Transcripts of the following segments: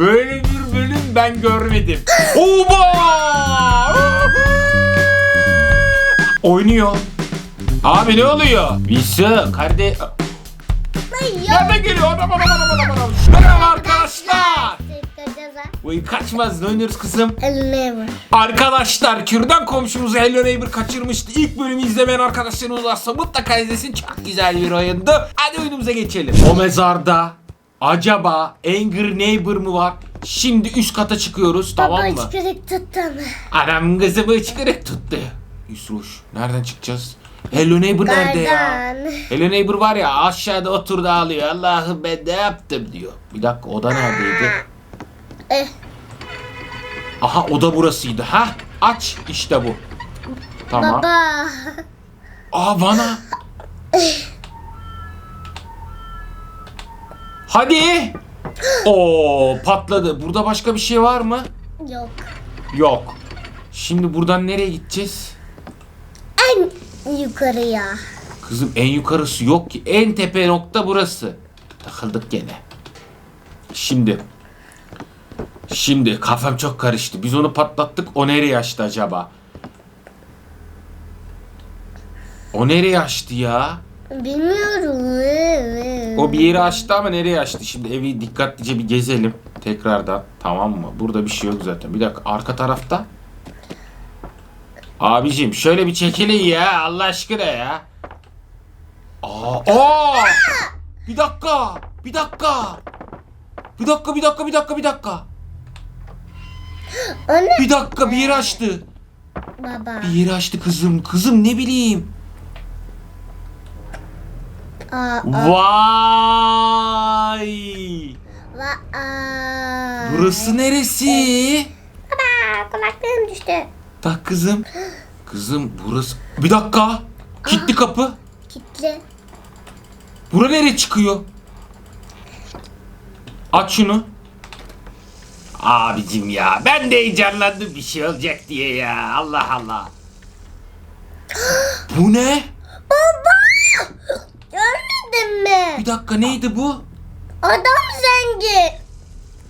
Böyle bir bölüm ben görmedim. Oba! Oynuyor. Abi ne oluyor? Visi karde... Nereden geliyor? Adam adam adam adam adam. Merhaba arkadaşlar. Uy kaçmaz ne oynuyoruz kızım? Never. Arkadaşlar Kürdan komşumuzu Hello Neighbor kaçırmıştı. İlk bölümü izlemeyen arkadaşlarınız varsa mutlaka izlesin. Çok güzel bir oyundu. Hadi oyunumuza geçelim. O mezarda acaba Angry Neighbor mı var? Şimdi üst kata çıkıyoruz Baba tamam mı? hiçbiri tuttum. Adam kızımı hıçkırık tuttu. Yusruş nereden çıkacağız? Hello Neighbor nerede ya? Gardan. Hello Neighbor var ya aşağıda oturdu ağlıyor. Allah'ım ben ne yaptım diyor. Bir dakika oda neredeydi? Eh, Aha oda burasıydı. Ha aç işte bu. Tamam. baba. Aa vana. Hadi. Oo patladı. Burada başka bir şey var mı? Yok. Yok. Şimdi buradan nereye gideceğiz? En yukarıya. Kızım en yukarısı yok ki. En tepe nokta burası. Takıldık gene. Şimdi. Şimdi kafam çok karıştı. Biz onu patlattık. O nereye açtı acaba? O nereye açtı ya? Bilmiyorum. O bir yeri açtı ama nereye açtı? Şimdi evi dikkatlice bir gezelim. Tekrardan. Tamam mı? Burada bir şey yok zaten. Bir dakika. Arka tarafta. Abicim şöyle bir çekilin ya. Allah aşkına ya. Aa, aa! Bir dakika. Bir dakika. Bir dakika, bir dakika, bir dakika, bir dakika. O ne? Bir dakika bir yeri açtı. Baba. Bir yeri açtı kızım. Kızım ne bileyim. Aa. Vay! Va- aa. Burası neresi? Baba kulaklığım düştü. Bak kızım. Kızım burası... Bir dakika. Kilitli kapı. Kitli. Bura nereye çıkıyor? Aç şunu. Abicim ya ben de heyecanlandım bir şey olacak diye ya. Allah Allah. Bu ne? Mi? Bir dakika neydi bu? Adam zengin.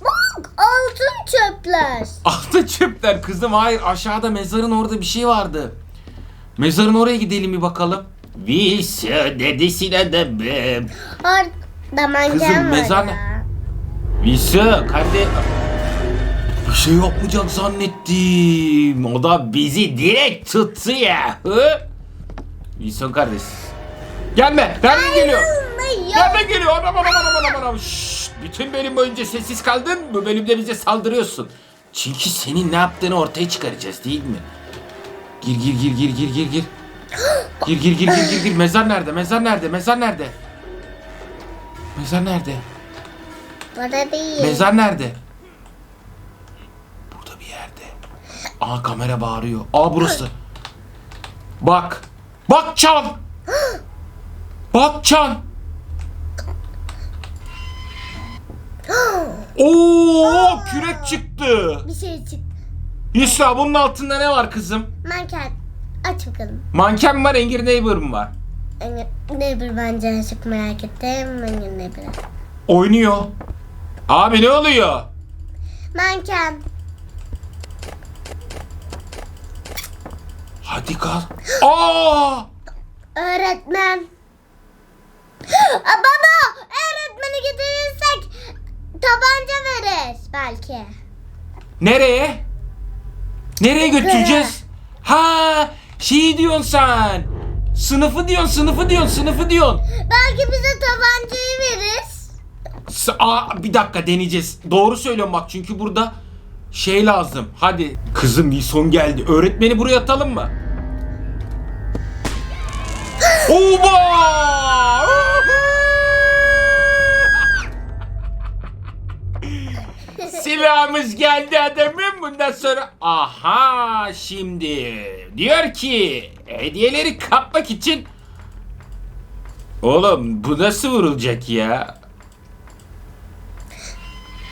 Bak altın çöpler. Altta çöpler kızım. Hayır aşağıda mezarın orada bir şey vardı. Mezarın oraya gidelim bir bakalım. Visi dedesine adamım. Orada manken Kızım, var mezar ne? ya. Visi kardeş. Bir şey yapmayacak zannettim. O da bizi direkt tuttu ya. Hı? Wilson kardeş. Gelme. Nereden geliyor? Yok. Nereden geliyor? Anam anam anam anam anam. Şşt, bütün bölüm boyunca sessiz kaldın. Bu bölümde bize saldırıyorsun. Çünkü senin ne yaptığını ortaya çıkaracağız değil mi? Gir gir gir gir gir gir gir. Gir gir gir gir gir gir. Mezar nerede? Mezar nerede? Mezar nerede? Mezar nerede? Burada değil. Mezar nerede? Burada bir yerde. Aa kamera bağırıyor. Aa burası. Bak. Bak Çan. Bak Çan. Oo kürek çıktı. Bir şey çıktı. Yusra bunun altında ne var kızım? Manken. Aç bakalım. Manken mi var, Engir Neighbor mu var? Yani ne bir bence çok merak ettim. Manken ne bir. Oynuyor. Abi ne oluyor? Manken. Hadi kal. Aa! Öğretmen. Aa, baba öğretmeni getirirsek tabanca verir belki. Nereye? Nereye götüreceğiz? Ha, şey diyorsun sen. Sınıfı diyorsun, sınıfı diyorsun, sınıfı diyorsun. Belki bize tabancayı verir. S- Aa, bir dakika deneyeceğiz. Doğru söylüyorum bak çünkü burada şey lazım. Hadi. Kızım Wilson geldi. Öğretmeni buraya atalım mı? Oba! Silahımız geldi adamım bundan sonra. Aha şimdi diyor ki hediyeleri kapmak için Oğlum bu nasıl vurulacak ya?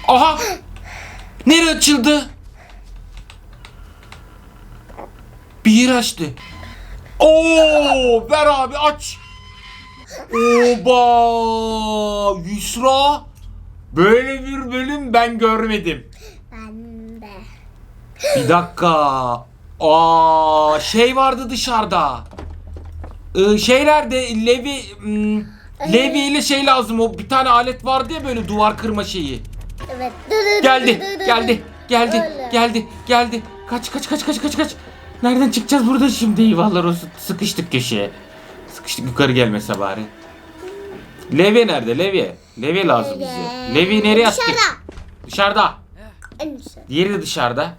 Aha! Nere açıldı? Bir yer açtı. Oo, ver abi aç. Oba! Yusra! Böyle bir bölüm ben görmedim. Ben de. Bir dakika. Aa, şey vardı dışarıda. Ee, şey nerede? Levi hmm, Levi ile şey lazım. O bir tane alet vardı ya böyle duvar kırma şeyi. Evet. Geldi. Geldi. Geldi. Öyle. Geldi. Geldi. Kaç kaç kaç kaç kaç kaç. Nereden çıkacağız burada şimdi? Eyvallah olsun. Sıkıştık köşeye. Sıkıştık yukarı gelmese bari. Levi nerede? Levi. Levi lazım bize. Levi nereye attık? Dışarıda. Dışarıda. En dışarı. Diğeri de dışarıda.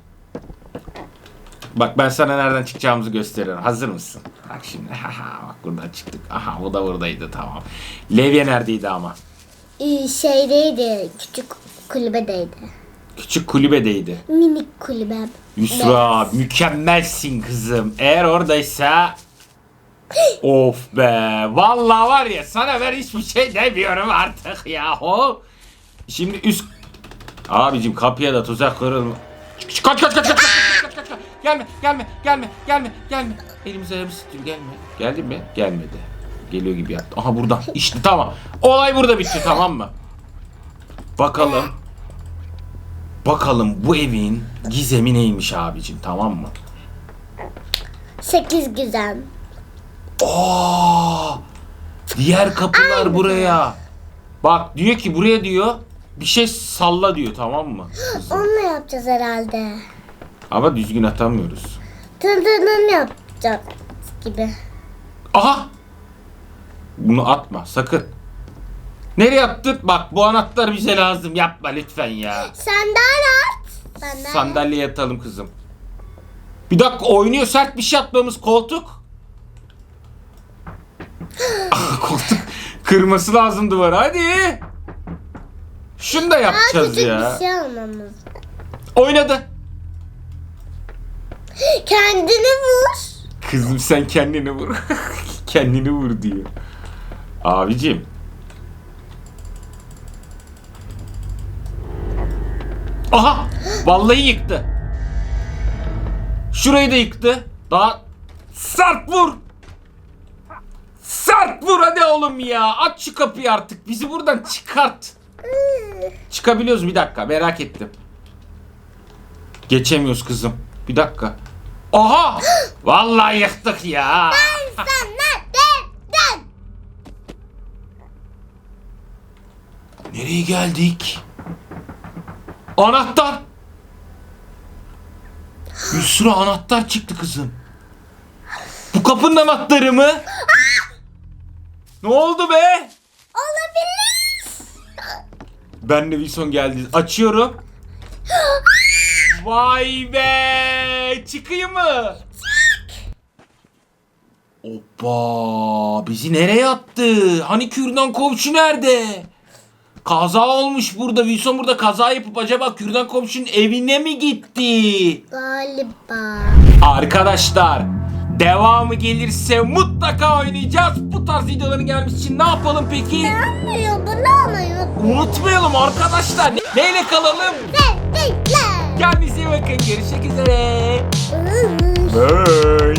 Bak ben sana nereden çıkacağımızı gösteriyorum. Hazır mısın? Bak şimdi. Haha bak buradan çıktık. Aha o da buradaydı tamam. Levye neredeydi ama? Ee, Şeydeydi. Küçük kulübedeydi. Küçük kulübedeydi. Minik kulübe. Yusra mükemmelsin kızım. Eğer oradaysa Of be. Vallahi var ya sana ben hiçbir şey demiyorum artık yahu. Şimdi üst Abicim kapıya da tuzak kurulma. Kaç kaç kaç kaç kaç kaç kaç kaç kaç. Gelme gelme gelme gelme gelme. Elimize elimize tutuyor gelme. Geldi mi? Gelmedi. Geliyor gibi yaptı. Aha buradan. İşte tamam. Olay burada bitti tamam mı? Bakalım. Bakalım bu evin gizemi neymiş abicim tamam mı? Sekiz güzel. Aa! Diğer kapılar buraya. Bak diyor ki buraya diyor bir şey salla diyor tamam mı? Kızım. Onunla yapacağız herhalde. Ama düzgün atamıyoruz. Tın tın tın yapacağız gibi. Aha! Bunu atma sakın. Nereye attın? Bak bu anahtar bize lazım. Yapma lütfen ya. Sandalye at. Sandalye. Sandalyeye yatalım kızım. Bir dakika oynuyor sert bir şey atmamız koltuk. Ah, koltuk kırması lazım duvara hadi. Şunu da yapacağız küçük ya. bir şey almamız. Oynadı. Kendini vur. Kızım sen kendini vur. kendini vur diyor. Abicim. Aha! Vallahi yıktı. Şurayı da yıktı. Daha sert vur. Sert vur hadi oğlum ya. Aç şu kapıyı artık. Bizi buradan çıkart. Çıkabiliyoruz bir dakika merak ettim. Geçemiyoruz kızım. Bir dakika. Aha! Vallahi yıktık ya. Sen nereden? Nereye geldik? Anahtar. Bir sürü anahtar çıktı kızım. Bu kapının anahtarı mı? Ne oldu be? Olabilir. Ben de Wilson geldi. Açıyorum. Vay be! Çıkayım mı? Hoppa! Bizi nereye attı? Hani kürdan komşu nerede? Kaza olmuş burada. Wilson burada kaza yapıp acaba kürdan komşunun evine mi gitti? Galiba. Arkadaşlar devamı gelirse mutlaka oynayacağız. Bu tarz videoların gelmesi için ne yapalım peki? Yapmıyor bunu ama yok. Unutmayalım arkadaşlar. Ne- Neyle kalalım? Bekle. Kendinize iyi bakın. Görüşmek üzere. Bye.